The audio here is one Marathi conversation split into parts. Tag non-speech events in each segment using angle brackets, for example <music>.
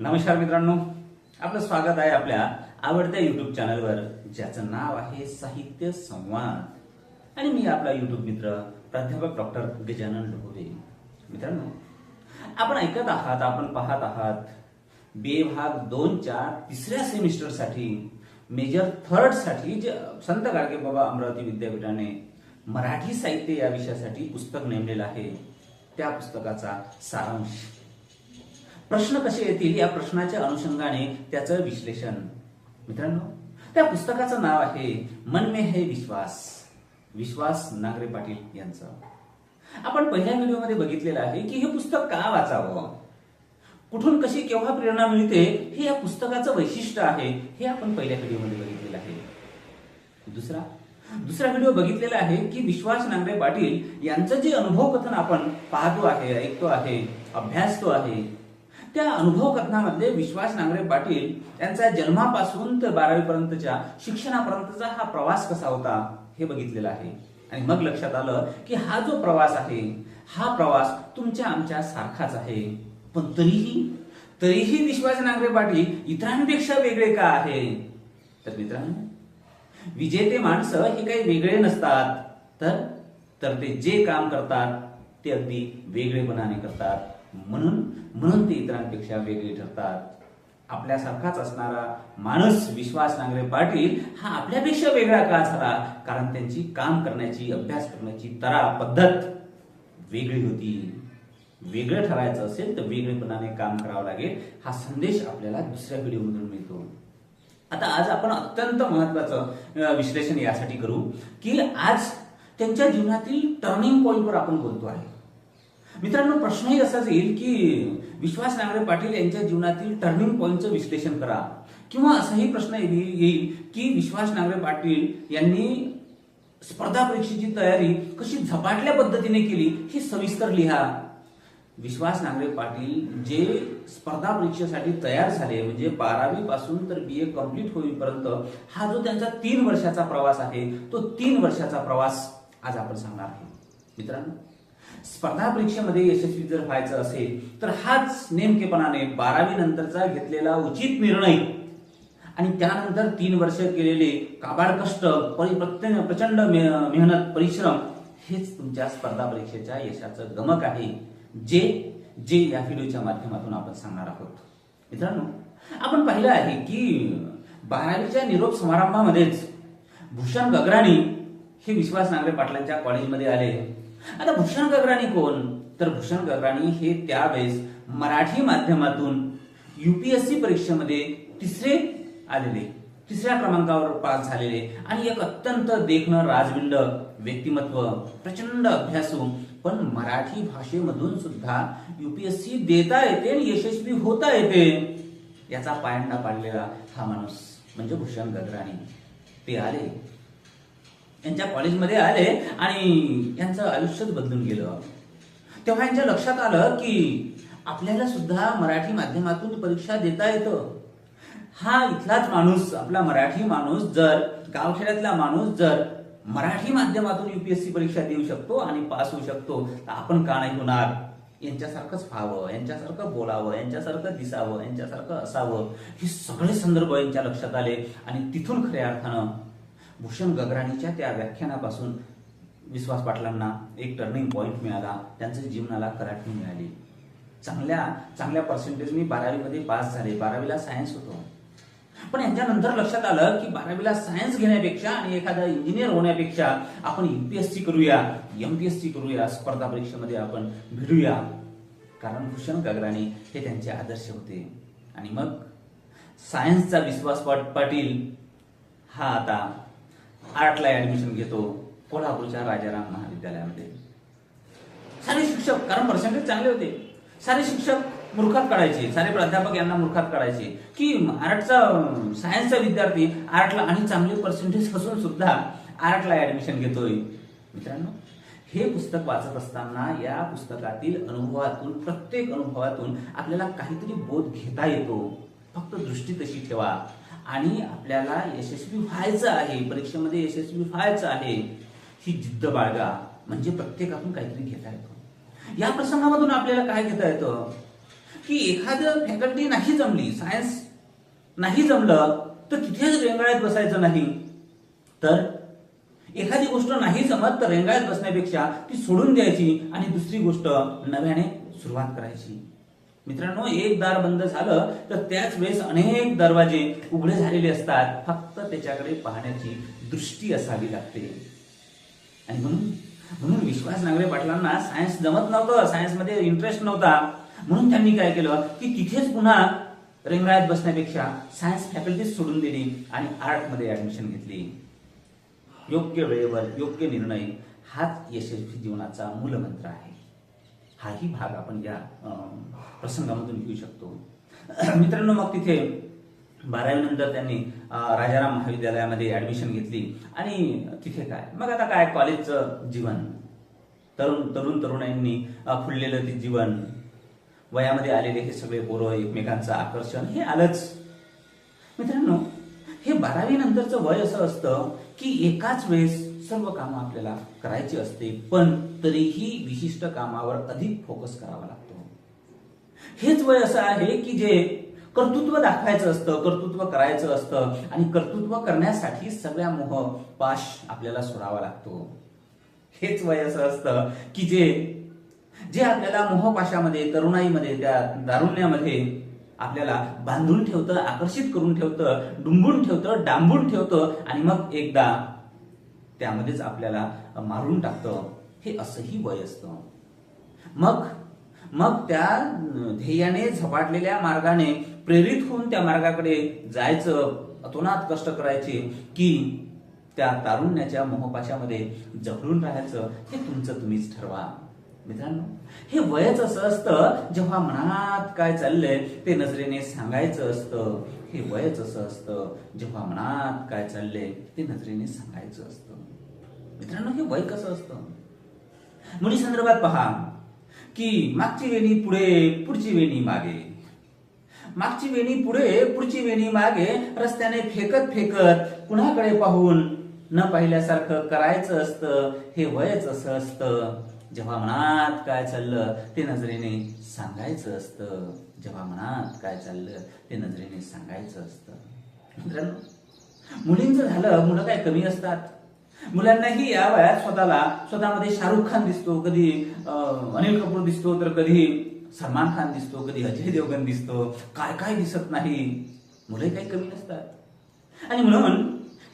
नमस्कार मित्रांनो आपलं स्वागत आहे आपल्या आवडत्या युट्यूब चॅनलवर ज्याचं नाव आहे साहित्य संवाद. आणि मी आपला युट्यूब मित्र प्राध्यापक डॉक्टर गजानन लोहरे. मित्रांनो आपण ऐकत आहात आपण पाहत आहात बे भाग दोनच्या तिसऱ्या सेमिस्टरसाठी मेजर थर्डसाठी जे संत गाडगे बाबा अमरावती विद्यापीठाने मराठी साहित्य या विषयासाठी पुस्तक नेमलेलं आहे. त्या पुस्तकाचा सारांश प्रश्न कसे येतील या प्रश्नाच्या अनुषंगाने त्याचं विश्लेषण. मित्रांनो त्या पुस्तकाचं नाव आहे मन में है विश्वास. विश्वास नागरे पाटील यांचं. आपण पहिल्या व्हिडिओमध्ये बघितलेलं आहे की हे पुस्तक का वाचावं? कुठून कशी केव्हा प्रेरणा मिळते? हे या पुस्तकाचं वैशिष्ट्य आहे हे आपण पहिल्या व्हिडिओमध्ये बघितलेलं आहे. दुसरा दुसरा व्हिडिओ बघितलेला आहे की विश्वास नांगरे पाटील यांचं जे अनुभव कथन आपण पाहतो आहे ऐकतो आहे अभ्यासतो आहे त्या अनुभव कथनामध्ये विश्वास नांगरे पाटील त्यांचा जन्मापासून तर बारावी पर्यंतच्या शिक्षणापर्यंतचा हा प्रवास कसा होता हे बघितलेला आहे. आणि मग लक्षात आलं की हा जो प्रवास आहे हा प्रवास तुमच्या आमच्या सारखाच आहे. पण तरीही तरीही विश्वास नांगरे पाटील इतरांपेक्षा वेगळे का आहे? तर मित्रांनो विजेते माणसं हे काही वेगळे नसतात. तर तर ते जे काम करतात ते अगदी वेगळेपणाने करतात. म्हणून म्हणून ते इतरांपेक्षा वेगळे ठरतात. आपल्यासारखाच असणारा माणूस विश्वास नांगरे पाटील हा आपल्यापेक्षा वेगळा का झाला कारण त्यांची काम करण्याची अभ्यास करण्याची तरा पद्धत वेगळी होती. वेगळं ठरायचं असेल तर वेगळेपणाने काम करावं लागेल. हा संदेश आपल्याला दुसऱ्या व्हिडिओमधून मिळतो. आता आज आपण अत्यंत महत्वाचं विश्लेषण यासाठी करू की आज त्यांच्या जीवनातील टर्निंग पॉइंटवर आपण बोलतो आहे. मित्रांनो प्रश्नही असाच येईल की विश्वास नांगरे पाटील यांच्या जीवनातील टर्निंग पॉईंटचं विश्लेषण करा. किंवा असाही प्रश्न येईल येईल की विश्वास नांगरे पाटील यांनी स्पर्धा परीक्षेची तयारी कशी झपाटल्या पद्धतीने केली ही सविस्तर लिहा. विश्वास नांगरे पाटील जे स्पर्धा परीक्षेसाठी तयार झाले म्हणजे बारावी पासून तर बी ए कंप्लीट होईपर्यंत हा जो त्यांचा तीन वर्षाचा प्रवास आहे तो तीन वर्षाचा प्रवास आज आपण सांगणार आहे मित्रांनो स्पर्धा परीक्षेमध्ये यशस्वी जर व्हायचं असेल तर हाच नेमकेपणाने बारावी नंतरचा घेतलेला उचित निर्णय. आणि त्यानंतर तीन वर्ष केलेले काबाड कष्ट परि- प्रत्य- प्रचंड मे- मेहनत परिश्रम हेच तुमच्या स्पर्धा परीक्षेच्या यशाचं गमक आहे जे जे या व्हिडिओच्या माध्यमातून आपण सांगणार आहोत. मित्रांनो आपण पाहिलं आहे की बारावीच्या निरोप समारंभामध्येच भूषण गगराणी हे विश्वास नांगरे पाटलांच्या कॉलेजमध्ये आले. आता भूषण गगराणी कोण? तर भूषण गगराणी हे त्यावेळेस मराठी माध्यमातून युपीएससी परीक्षेमध्ये तिसरे आलेले. तिसऱ्या क्रमांकावर पास झालेले. आणि एक अत्यंत देखणं राजविंड व्यक्तिमत्व प्रचंड अभ्यासू पण मराठी भाषेमधून सुद्धा युपीएससी देता येते आणि यशस्वी होता येते याचा पायंडा पाडलेला हा माणूस म्हणजे भूषण गगराणी. ते आले. यांच्या कॉलेजमध्ये आले आणि यांचं आयुष्यच बदलून गेलं. तेव्हा यांच्या लक्षात आलं की आपल्याला सुद्धा मराठी माध्यमातून परीक्षा देता येतं. हा इथलाच माणूस आपला मराठी माणूस जर गावखेड्यातला माणूस जर मराठी माध्यमातून युपीएससी परीक्षा देऊ शकतो आणि पास होऊ शकतो तर आपण का नाही होणार? यांच्यासारखंच व्हावं यांच्यासारखं बोलावं यांच्यासारखं दिसावं यांच्यासारखं असावं हे सगळे संदर्भ यांच्या लक्षात आले आणि तिथून खऱ्या अर्थानं भूषण गगराणीच्या त्या व्याख्यानापासून विश्वास पाटलांना एक टर्निंग पॉईंट मिळाला. त्यांच्या जीवनाला कराटणी मिळाली. चांगल्या चांगल्या पर्सेंटेजनी बारावीमध्ये पास झाले. बारावीला सायन्स होतो. पण यांच्यानंतर लक्षात आलं की बारावीला सायन्स घेण्यापेक्षा आणि एखादा इंजिनियर होण्यापेक्षा आपण युपीएससी करूया एमपीएससी करूया स्पर्धा परीक्षेमध्ये आपण भिडूया. कारण भूषण गगराणी हे त्यांचे आदर्श होते. आणि मग सायन्सचा विश्वास पाटील हा आता आर्टला ऍडमिशन घेतो. कोल्हापूरच्या राजाराम महाविद्यालयामध्ये. सारे शिक्षक कारण पर्सेंटेज चांगले होते. सारे शिक्षक मूर्खात काढायचे. सारे प्राध्यापक यांना मूर्खात काढायचे. की आर्टचा सायन्सचा विद्यार्थी आर्टला आणि चांगले पर्सेंटेज असून सुद्धा आर्टला ऍडमिशन घेतोय. मित्रांनो हे पुस्तक वाचत असताना या पुस्तकातील अनुभवातून प्रत्येक अनुभवातून आपल्याला काहीतरी बोध घेता येतो. फक्त दृष्टी तशी ठेवा. आणि आपल्याला यशस्वी व्हायचं आहे परीक्षेमध्ये यशस्वी व्हायचं आहे ही जिद्द बाळगा म्हणजे प्रत्येकातून काहीतरी घेता येतो. या प्रसंगामधून आपल्याला काय घेता येतं? की एखादं फॅकल्टी नाही जमली सायन्स नाही जमलं तर तिथेच रेंगाळ्यात बसायचं नाही. तर एखादी गोष्ट नाही जमत तर रेंगाळ्यात बसण्यापेक्षा ती सोडून द्यायची आणि दुसरी गोष्ट नव्याने सुरुवात करायची. मित्रांनो एक दार बंद झालं तर त्याच वेळेस अनेक दरवाजे उघडे झालेले असतात. फक्त त्याच्याकडे पाहण्याची दृष्टी असावी लागते. आणि म्हणून म्हणून विश्वास नांगरे पाटलांना सायन्स जमत नव्हतं सायन्समध्ये इंटरेस्ट नव्हता. म्हणून त्यांनी काय केलं की तिथेच पुन्हा रेंगाळ्यात बसण्यापेक्षा सायन्स फॅकल्टीच सोडून दिली आणि आर्टमध्ये ऍडमिशन घेतली. योग्य वेळेवर योग्य निर्णय हाच यशस्वी जीवनाचा मूलमंत्र आहे. हाही भाग आपण या प्रसंगामधून घेऊ शकतो. <clears throat> मित्रांनो मग तिथे बारावी नंतर त्यांनी राजाराम महाविद्यालयामध्ये ऍडमिशन घेतली. आणि तिथे काय? मग आता काय? कॉलेजचं जीवन. तरुण तरुण तरुणांनी फुललेलं ते जीवन. वयामध्ये आलेले हे सगळे पोरं एकमेकांचं आकर्षण हे आलंच. मित्रांनो हे बारावी नंतरचं वय असं असतं की एकाच वेळेस सर्व कामं आपल्याला करायची असते पण तरीही विशिष्ट कामावर अधिक फोकस करावा लागतो. हेच वय असं आहे की जे कर्तृत्व दाखवायचं असतं कर्तृत्व करायचं असतं आणि कर्तृत्व करण्यासाठी सगळ्या मोह पाश आपल्याला सोडावा लागतो. हेच वय असं असतं की जे जे आपल्याला मोहपाशामध्ये तरुणाईमध्ये त्या दारुण्यामध्ये आपल्याला बांधून ठेवतं आकर्षित करून ठेवतं डुंबून ठेवतं डांबून ठेवतं आणि मग एकदा त्यामध्येच आपल्याला मारून टाकतं. हे असंही वय असतं. मग मग त्या ध्येयाने झपाटलेल्या मार्गाने प्रेरित होऊन त्या मार्गाकडे जायचं अतोनात कष्ट करायचे की त्या तारुण्याच्या मोहपाशामध्ये जखडून राहायचं हे तुमचं तुम्हीच ठरवा. मित्रांनो हे वयच असं असतं जेव्हा मनात काय चाललंय ते नजरेने सांगायचं असतं. हे वयच असं असतं जेव्हा मनात काय चाललंय ते नजरेने सांगायचं असतं. मित्रांनो हे वय कसं असतं? मुली संदर्भात पहा की मागची वेणी पुढे पुढची वेणी मागे. मागची वेणी पुढे पुढची वेणी मागे रस्त्याने फेकत फेकत कुणाकडे पाहून न पाहिल्यासारखं करायचं असतं हे वयच असं असतं. जेव्हा मनात काय चाललं ते नजरेने सांगायचं असतं. जेव्हा मनात काय चाललं ते नजरेने सांगायचं असतं. मित्रांनो मुलींचं झालं मुलं काय कमी असतात? मुलांनाही या वयात स्वतःला स्वतःमध्ये शाहरुख खान दिसतो कधी अनिल कपूर दिसतो तर कधी सलमान खान दिसतो कधी अजय देवगन दिसतो. काय काय दिसत नाही. मुलंही काही कमी नसतात. आणि म्हणून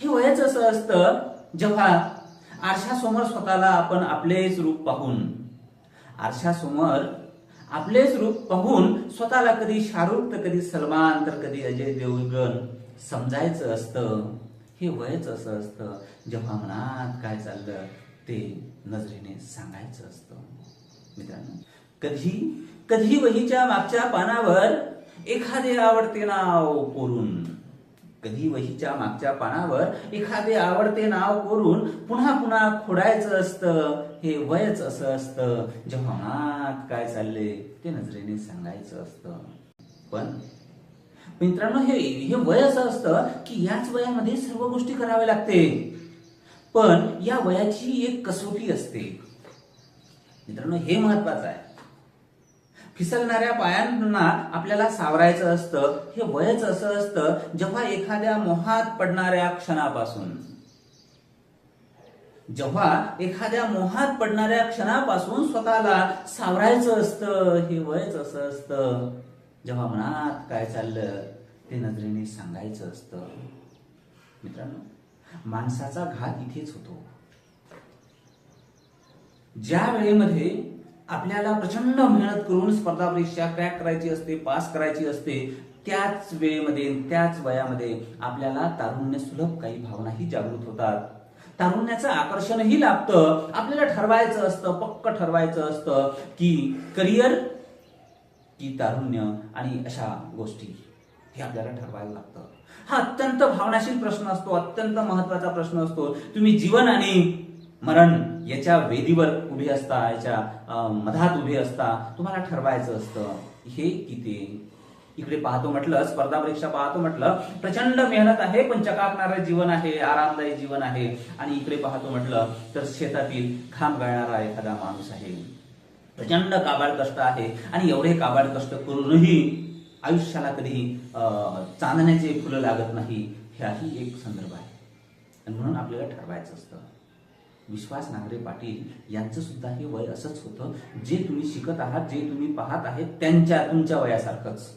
हे वयच असं असतं जेव्हा आरशासमोर स्वतःला आपण आपलेच रूप पाहून आरशासमोर आपलेच रूप पाहून स्वतःला कधी शाहरुख तर कधी सलमान तर कधी अजय देवगन समजायचं असतं. हे वयच असं असतं. जेव्हा मनात काय चाललं ते नजरेने सांगायचं असतं. मित्रांनो कधी कधी वहीच्या मागच्या पानावर एखादे आवडते नाव कोरून कधी वहीच्या मागच्या पानावर एखादे आवडते नाव कोरून पुन्हा पुन्हा खोडायचं असतं. हे वयच असं असतं. जेव्हा मनात काय चालले ते नजरेने सांगायचं असतं. पण मित्रांनो हे हे वय असं असतं की याच वयामध्ये सर्व गोष्टी कराव्या लागते. पण या वयाची एक कसोटी असते. मित्रांनो हे महत्वाचं आहे. फिसलणाऱ्या पायांना आपल्याला सावरायचं असतं. हे वयच असं असतं जेव्हा एखाद्या मोहात पडणाऱ्या क्षणापासून. जेव्हा एखाद्या मोहात पडणाऱ्या क्षणापासून स्वतःला सावरायचं असतं हे वयच असं असतं. जेव्हा मनात काय चाललं ते नजरेने सांगायचं असतं. मित्रांनो माणसाचा घात इथेच होतो. ज्या वेळेमध्ये आपल्याला प्रचंड मेहनत करून स्पर्धा परीक्षा क्रॅक करायची असते पास करायची असते त्याच वेळेमध्ये त्याच वयामध्ये आपल्याला तारुण्य सुलभ काही भावनाही जागृत होतात. तारुण्याचं आकर्षणही लाभतं. आपल्याला ठरवायचं असतं पक्क ठरवायचं असतं की करिअर की तारुण्य आणि अशा गोष्टी हे आपल्याला ठरवायला लागतं. हा अत्यंत भावनाशील प्रश्न असतो अत्यंत महत्त्वाचा प्रश्न असतो. तुम्ही जीवन आणि मरण याच्या वेदीवर उभे असता याच्या मधात उभे असता तुम्हाला ठरवायचं असतं हे किती? इकडे पाहतो म्हटलं स्पर्धा परीक्षा पाहतो म्हटलं प्रचंड मेहनत आहे पण चकाकणारं जीवन आहे आरामदायी जीवन आहे. आणि इकडे पाहतो म्हटलं तर शेतातील घाम गाळणारा एखादा माणूस आहे. प्रचंड काबाड कष्ट आहे आणि एवढे काबाड कष्ट करूनही आयुष्याला कधी चांदण्याचे फुलं लागत नाही ह्याही एक संदर्भ आहे. आणि म्हणून आपल्याला ठरवायचं असतं. विश्वास नागरे पाटील यांचं सुद्धा हे वय असंच होतं. जे तुम्ही शिकत आहात जे तुम्ही पाहत आहेत त्यांच्या तुमच्या वयासारखंच.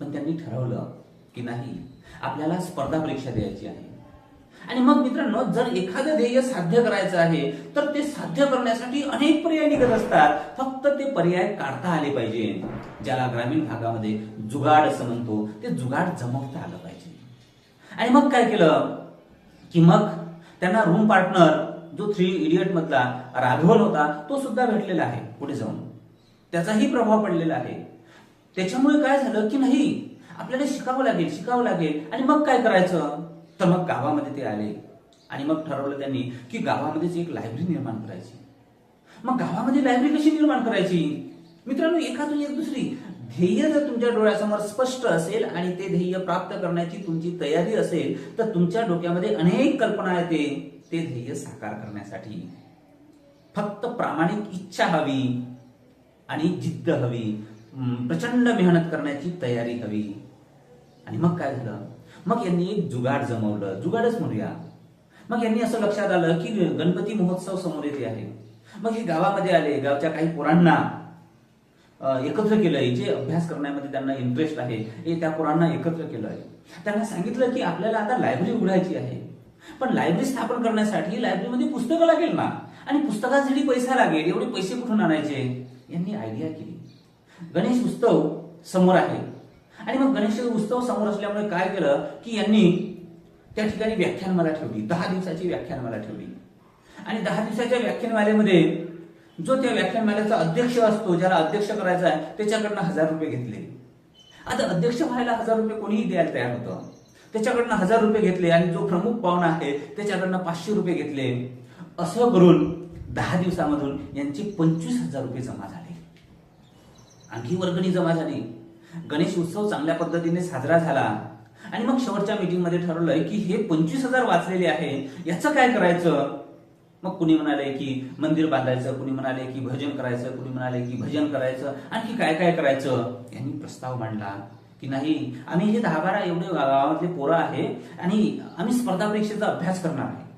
पण त्यांनी ठरवलं की नाही आपल्याला स्पर्धा परीक्षा द्यायची आहे. आणि मग मित्रांनो जर एखादं ध्येय साध्य करायचं आहे तर ते साध्य करण्यासाठी अनेक पर्याय निघत असतात. फक्त ते पर्याय काढता आले पाहिजे. ज्याला ग्रामीण भागामध्ये जुगाड असं म्हणतो ते जुगाड जमवता आलं पाहिजे. आणि मग काय केलं? की मग त्यांना रूम पार्टनर जो थ्री इडियट मधला राघवन होता तो सुद्धा भेटलेला आहे पुढे जाऊन. त्याचाही प्रभाव पडलेला आहे. त्याच्यामुळे काय झालं की नाही? आपल्याला शिकावं लागेल शिकावं लागेल. आणि मग काय करायचं? तर मग गावामध्ये ते आले आणि मग ठरवलं त्यांनी की गावामध्येच एक लायब्ररी निर्माण करायची. मग गावामध्ये लायब्ररी कशी निर्माण करायची? मित्रांनो एखादून एक दुसरी ध्येय जर तुमच्या डोळ्यासमोर स्पष्ट असेल आणि ते ध्येय प्राप्त करण्याची तुमची तयारी असेल तर तुमच्या डोक्यामध्ये अनेक कल्पना येते. ते ध्येय साकार करण्यासाठी फक्त प्रामाणिक इच्छा हवी आणि जिद्द हवी. प्रचंड मेहनत करण्याची तयारी हवी. आणि मग काय झालं? मग यांनी एक जुगाड जमवलं. जुगाडच म्हणूया. मग यांनी असं लक्षात आलं की गणपती महोत्सव समोर येते आहे. मग हे गावामध्ये आले. गावच्या काही पोरांना एकत्र केलंय. जे अभ्यास करण्यामध्ये त्यांना इंटरेस्ट आहे हे त्या पोरांना एकत्र केलंय. त्यांना सांगितलं की आपल्याला आता लायब्ररी उघडायची आहे. पण लायब्ररी स्थापन करण्यासाठी लायब्ररीमध्ये पुस्तकं लागेल ना? आणि पुस्तकासाठी पैसा लागेल एवढे पैसे कुठून आणायचे? यांनी आयडिया केली. गणेश उत्सव समोर आहे. आणि मग गणेश उत्सव समोर असल्यामुळे काय केलं की यांनी त्या ठिकाणी व्याख्यानमाला ठेवली. दहा दिवसाची व्याख्यानमाला ठेवली. आणि दहा दिवसाच्या व्याख्यानमालेमध्ये जो त्या व्याख्यानमालेचा अध्यक्ष असतो ज्याला अध्यक्ष करायचा आहे त्याच्याकडनं हजार रुपये घेतले. आता अध्यक्ष व्हायला हजार रुपये कोणीही द्यायला तयार होतं. त्याच्याकडनं हजार रुपये घेतले आणि जो प्रमुख पाहुणा आहे त्याच्याकडनं पाचशे रुपये घेतले. असं करून दहा दिवसामधून यांचे पंचवीस हजार रुपये जमा झाले. आणखी वर्गणी जमा झाली. गणेश उत्सव चांगल्या पद्धतीने साजरा झाला. आणि मग शेवटच्या मीटिंगमध्ये ठरवलंय की हे पंचवीस हजार वाचलेले आहे याचं काय करायचं? मग कुणी म्हणाले की मंदिर बांधायचं कुणी म्हणाले की भजन करायचं कुणी म्हणाले की भजन करायचं आणखी काय काय करायचं? यांनी प्रस्ताव मांडला की नाही आम्ही हे दहा बारा एवढे गावातले पोरं आहे आणि आम्ही स्पर्धा परीक्षेचा अभ्यास करणार आहे.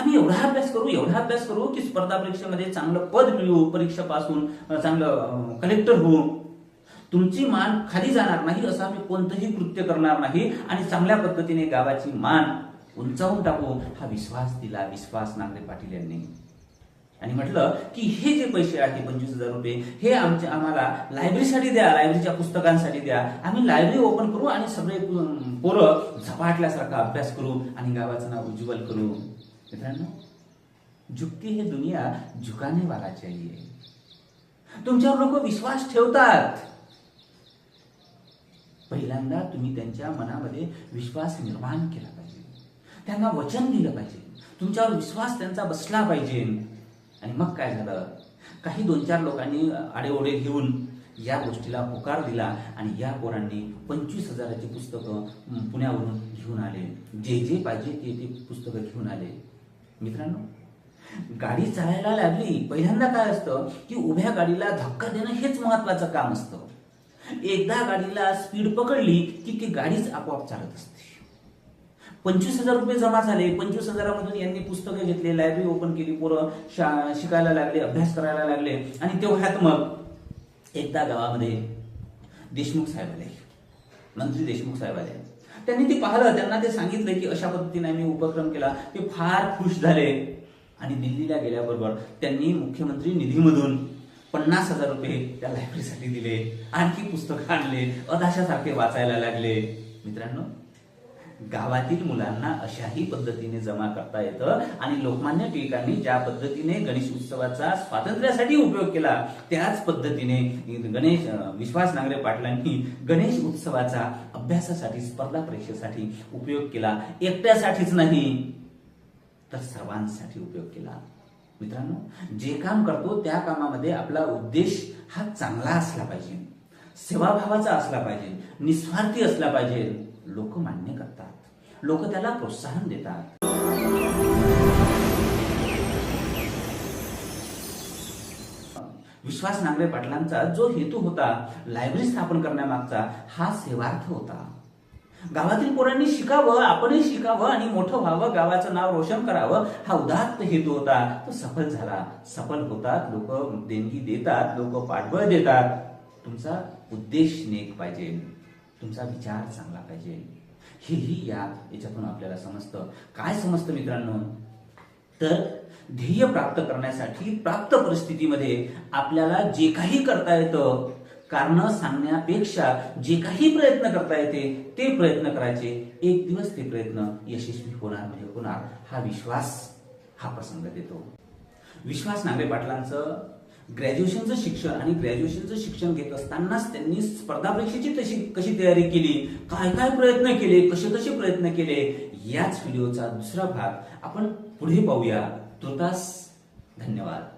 आम्ही एवढा अभ्यास करू एवढा अभ्यास करू की स्पर्धा परीक्षेमध्ये चांगलं पद मिळू परीक्षा पासून चांगलं कलेक्टर होऊ. तुमची मान खाली जाणार नाही असं आम्ही कोणतंही कृत्य करणार नाही आणि चांगल्या पद्धतीने गावाची मान उंचावून टाकू हा विश्वास दिला विश्वास नांगरे पाटील यांनी. आणि म्हटलं की हे जे पैसे आहे पंचवीस हजार रुपये हे आमच्या आम्हाला लायब्ररीसाठी द्या लायब्ररीच्या पुस्तकांसाठी द्या. आम्ही लायब्ररी ओपन करू आणि सगळे पोरं झपाटल्यासारखा अभ्यास करू आणि गावाचं नाव उज्ज्वल करू. मित्रांनो झुकती हे दुनिया झुकाने वाला चाहिए तुमच्यावर लोक विश्वास ठेवतात. पहिल्यांदा तुम्ही त्यांच्या मनामध्ये विश्वास निर्माण केला पाहिजे. त्यांना वचन दिलं पाहिजे. तुमच्यावर विश्वास त्यांचा बसला पाहिजे. आणि मग काय झालं? काही दोन चार लोकांनी आडेओढे घेऊन या गोष्टीला होकार दिला आणि या पोरांनी पंचवीस हजाराची पुस्तकं पुण्यावरून घेऊन आले. जे जे पाहिजे ते ते पुस्तकं घेऊन आले. मित्रांनो गाडी चालायला लागली. पहिल्यांदा काय असतं की उभ्या गाडीला धक्का देणं हेच महत्वाचं काम असतं. एकदा गाडीला स्पीड पकडली की ती गाडीच आपोआप चालत असते. पंचवीस हजार रुपये जमा झाले. पंचवीस हजारामधून यांनी पुस्तकं घेतले लायब्ररी ओपन केली पोरं शा- शिकायला लागले अभ्यास करायला लागले. आणि तेवढ्यात मग एकदा गावामध्ये देशमुख साहेब आले. मंत्री देशमुख साहेब आले. त्यांनी ते पाहिलं. त्यांना ते सांगितलं की अशा पद्धतीने आम्ही उपक्रम केला. ते फार खुश झाले. आणि दिल्लीला गेल्याबरोबर त्यांनी मुख्यमंत्री निधीमधून पन्नास हजार रुपये त्या लायब्ररीसाठी दिले आणखी पुस्तकं आणले अदाशासारखे वाचायला लागले. मित्रांनो गावातील मुलांना अशाही पद्धतीने जमा करता येतं आणि लोकमान्य टिळकांनी ज्या पद्धतीने गणेश उत्सवाचा स्वातंत्र्यासाठी उपयोग केला त्याच पद्धतीने गणेश विश्वास नांगरे पाटलांनी गणेश उत्सवाचा अभ्यासासाठी स्पर्धा परीक्षेसाठी उपयोग केला. एकट्यासाठीच नाही तर सर्वांसाठी उपयोग केला. मित्रांनो जे काम करतो त्या कामामध्ये आपला उद्देश हा चांगला असला पाहिजे. सेवाभावाचा असला पाहिजे. निस्वार्थी असला पाहिजे. लोक मान्य करतात. लोक त्याला प्रोत्साहन देतात. विश्वास नांगरे पाटलांचा जो हेतू होता लायब्ररी स्थापन करण्यामागचा हा सेवार्थ होता. गावातील पोरांनी शिकावं आपणही शिकावं आणि मोठं व्हावं गावाचं नाव रोशन करावं हा उदात्त हेतू होता. तो सफल झाला. सफल होतात लोक देणगी देतात लोक पाठबळ देतात. तुमचा उद्देश नेक पाहिजे. तुमचा विचार चांगला पाहिजे. हेही या याच्यातून आपल्याला समजतं. काय समजतं मित्रांनो? तर ध्येय प्राप्त करण्यासाठी प्राप्त परिस्थितीमध्ये आपल्याला जे काही करता येतं कारण सांगण्यापेक्षा जे काही प्रयत्न करता येते ते प्रयत्न करायचे. एक दिवस ते प्रयत्न यशस्वी होणार म्हणजे होणार. हा विश्वास हा प्रसंग देतो. विश्वास नागरे पाटलांचं ग्रॅज्युएशनचं शिक्षण आणि ग्रॅज्युएशनचं शिक्षण घेत असतानाच त्यांनी स्पर्धा परीक्षेची तशी कशी तयारी केली? काय काय प्रयत्न केले? कसे कसे प्रयत्न केले? याच व्हिडिओचा दुसरा भाग आपण पुढे पाहूया. तुर्तास धन्यवाद.